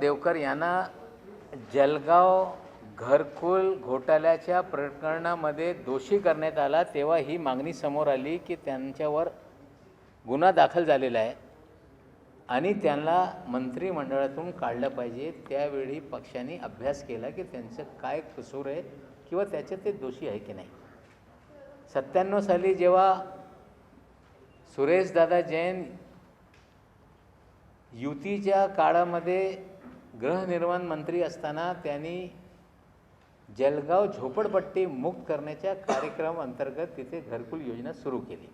देवकर यांना जलगाव घरकुल घोटाळ्याच्या प्रकरणामध्ये दोषी करण्यात आला तेव्हा ही मागणी समोर आली की त्यांच्यावर गुन्हा दाखल झालेला आहे आणि त्यांना मंत्रिमंडळातून काढलं पाहिजे. त्यावेळी पक्षाने अभ्यास केला की त्यांचं काय कसूर आहे किंवा त्याचे ते दोषी आहे की नाही. सत्त्याण्णव साली जेव्हा सुरेशदादा जैन युतीच्या काळामध्ये गृहनिर्माण मंत्री असताना त्यांनी जलगाव झोपडपट्टी मुक्त करण्याच्या कार्यक्रम अंतर्गत तिथे घरकुल योजना सुरू केली.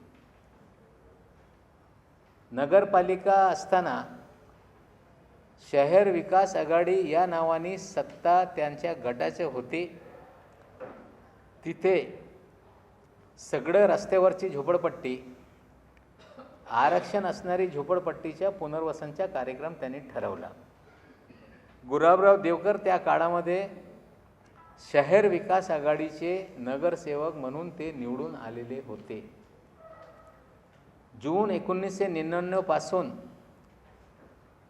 नगरपालिका असताना शहर विकास आघाडी या नावाने सत्ता त्यांच्या गटाचे होते. तिथे सगळं रस्त्यावरची झोपडपट्टी आरक्षण असणारी झोपडपट्टीच्या पुनर्वसनचा कार्यक्रम त्यांनी ठरवला. गुलाबराव देवकर त्या काळामध्ये शहर विकास आघाडीचे नगरसेवक म्हणून ते निवडून आलेले होते. जून एकोणीसशे निन्याण्णवपासून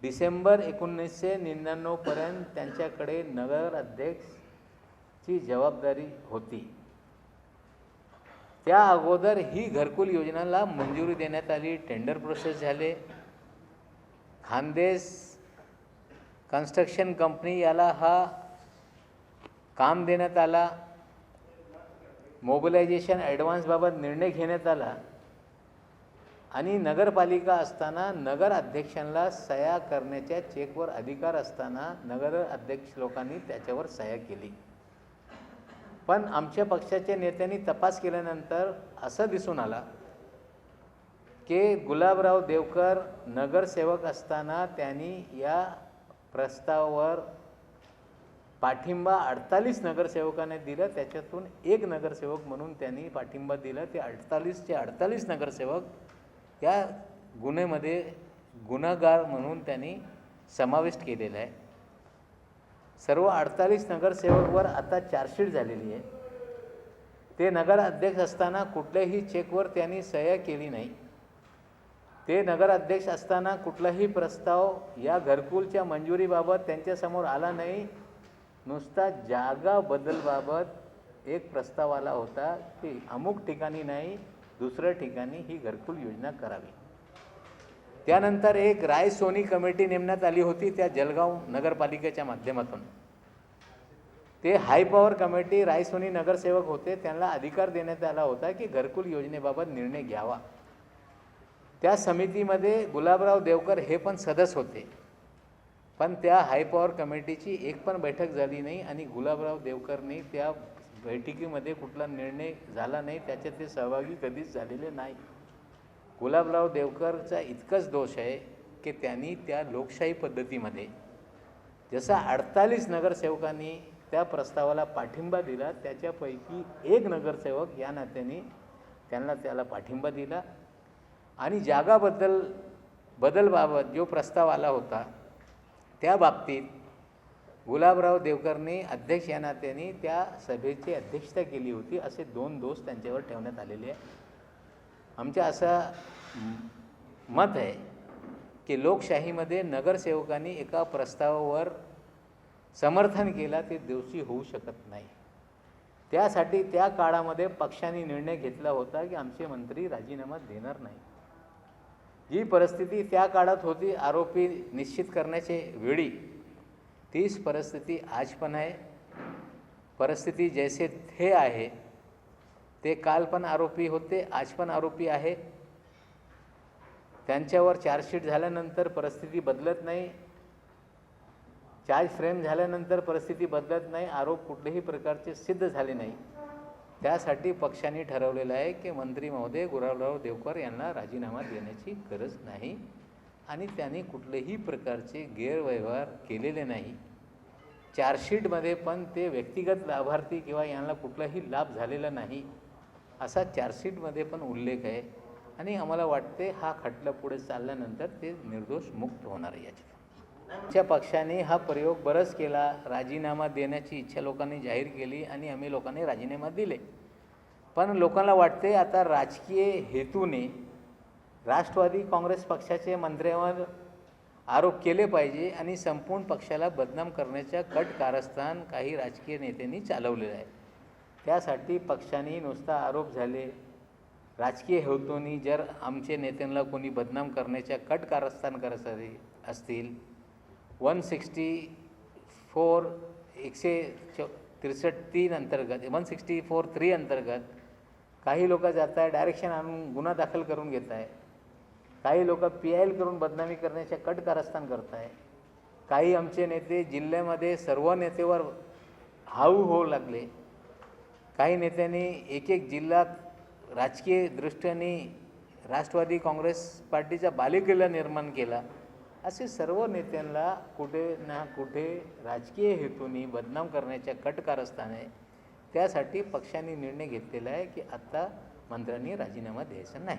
डिसेंबर एकोणीसशे निन्याण्णवपर्यंत त्यांच्याकडे नगर अध्यक्षची जबाबदारी होती. त्या अगोदर ही घरकुल योजनेला मंजुरी देण्यात आली टेंडर प्रोसेस झाले. खानदेश कन्स्ट्रक्शन कंपनी याला हा काम देण्यात आला. मोबिलायझेशन ॲडव्हान्सबाबत निर्णय घेण्यात आला. आणि नगरपालिका असताना नगर अध्यक्षांना सह्या करण्याच्या चेकवर अधिकार असताना नगर अध्यक्ष लोकांनी त्याच्यावर सह्या केली. पण आमच्या पक्षाच्या नेत्यांनी तपास केल्यानंतर असं दिसून आला की गुलाबराव देवकर नगरसेवक असताना त्यांनी या प्रस्तावावर पाठिंबा अडतालीस नगरसेवकाने दिलं त्याच्यातून एक नगरसेवक म्हणून त्यांनी पाठिंबा दिला. ते अडतालीसचे अडतालीस नगरसेवक या गुन्ह्यामध्ये गुन्हागार म्हणून त्यांनी समाविष्ट केलेला आहे. सर्व अडतालीस नगरसेवकवर आता चार्जशीट झालेली आहे. ते नगर अध्यक्ष असताना कुठल्याही चेकवर त्यांनी सह्या केली नाही. ते नगराध्यक्ष असताना कुठलाही प्रस्ताव या घरकुलच्या मंजुरीबाबत त्यांच्यासमोर आला नाही. नुसता जागा बदलबाबत एक प्रस्ताव आला होता की अमुक ठिकाणी नाही दुसऱ्या ठिकाणी ही घरकुल योजना करावी. त्यानंतर एक राय सोनी कमिटी नेमण्यात आली होती त्या जलगाव नगरपालिकेच्या माध्यमातून. ते हाय पॉवर कमिटी रायसोनी नगरसेवक होते त्यांना अधिकार देण्यात आला होता की घरकुल योजनेबाबत निर्णय घ्यावा. त्या समितीमध्ये गुलाबराव देवकर हे पण सदस्य होते. पण त्या हाय पॉवर कमिटीची एक पण बैठक झाली नाही आणि गुलाबराव देवकरने त्या बैठकीमध्ये कुठला निर्णय झाला नाही त्याच्यात ते सहभागी कधीच झालेले नाही. गुलाबराव देवकरचा इतकंच दोष आहे की त्यांनी त्या लोकशाही पद्धतीमध्ये जसा अडतालीस नगरसेवकांनी त्या प्रस्तावाला पाठिंबा दिला त्याच्यापैकी एक नगरसेवक या नात्याने त्यांना त्याला पाठिंबा दिला. आणि जागाबद्दल बदलबाबत जो प्रस्ताव आला होता त्या बाबतीत गुलाबराव देवकरने अध्यक्ष या नात्याने त्या सभेची अध्यक्षता केली होती असे दोन दोष त्यांच्यावर ठेवण्यात आलेले आहे आमच्या असं मत आहे की लोकशाहीमध्ये नगरसेवकांनी एका प्रस्तावावर समर्थन केला ते दिवशी होऊ शकत नाही. त्यासाठी त्या काळामध्ये पक्षाने निर्णय घेतला होता की आमचे मंत्री राजीनामा देणार नाही जी परिस्थिती त्या काळात होती आरोपी निश्चित करण्याचे वेळी तीच परिस्थिती आज पण आहे. परिस्थिती जैसे थे आहे ते काल पण आरोपी होते आज पण आरोपी आहे. त्यांच्यावर चार्जशीट झाल्यानंतर परिस्थिती बदलत नाही. चार्ज फ्रेम झाल्यानंतर परिस्थिती बदलत नाही. आरोप कुठल्याही प्रकारचे सिद्ध झाले नाही. त्यासाठी पक्षाने ठरवलेलं आहे की मंत्री महोदय गुलाबराव देवकर यांना राजीनामा देण्याची गरज नाही आणि त्यांनी कुठलेही प्रकारचे गैरव्यवहार केलेले नाही. चार्जशीटमध्ये पण ते व्यक्तिगत लाभार्थी किंवा यांना कुठलाही लाभ झालेला नाही असा चार्जशीटमध्ये पण उल्लेख आहे आणि आम्हाला वाटते हा खटला पुढे चालल्यानंतर ते निर्दोष मुक्त होणार आहे याच्यात आमच्या पक्षाने हा प्रयोग बरंच केला राजीनामा देण्याची इच्छा लोकांनी जाहीर केली आणि आम्ही लोकांनी राजीनामा दिले. पण लोकांना वाटते आता राजकीय हेतूने राष्ट्रवादी काँग्रेस पक्षाचे मंत्र्यांवर आरोप केले पाहिजे आणि संपूर्ण पक्षाला बदनाम करण्याच्या कट कारस्थान काही राजकीय नेत्यांनी चालवलेलं आहे. त्यासाठी पक्षाने नुसता आरोप झाले. राजकीय हेतूनी जर आमचे नेत्यांना कोणी बदनाम करण्याच्या कट कारस्थान करत असतील वन सिक्स्टी फोर एकशे चौ त्रेसष्ट तीन अंतर्गत वन सिक्स्टी फोर थ्री अंतर्गत काही लोक जात आहे डायरेक्शन आणून गुन्हा दाखल करून घेत आहे काही लोक पी आय एल करून बदनामी करण्याच्या कट कारस्थान करत आहे काही आमचे नेते जिल्ह्यामध्ये सर्व नेतेवर हाऊ होऊ लागले. काही नेत्यांनी एक एक जिल्ह्यात राजकीय दृष्ट्याने राष्ट्रवादी काँग्रेस पार्टीचा बालेकिल्ला निर्माण केला. असे सर्व नेत्यांना कुठे ना कुठे राजकीय हेतूने बदनाम करण्याच्या कट कारस्थाने त्यासाठी पक्षाने निर्णय घेतलेला आहे की आत्ता मंत्र्यांनी राजीनामा द्यायचा नाही.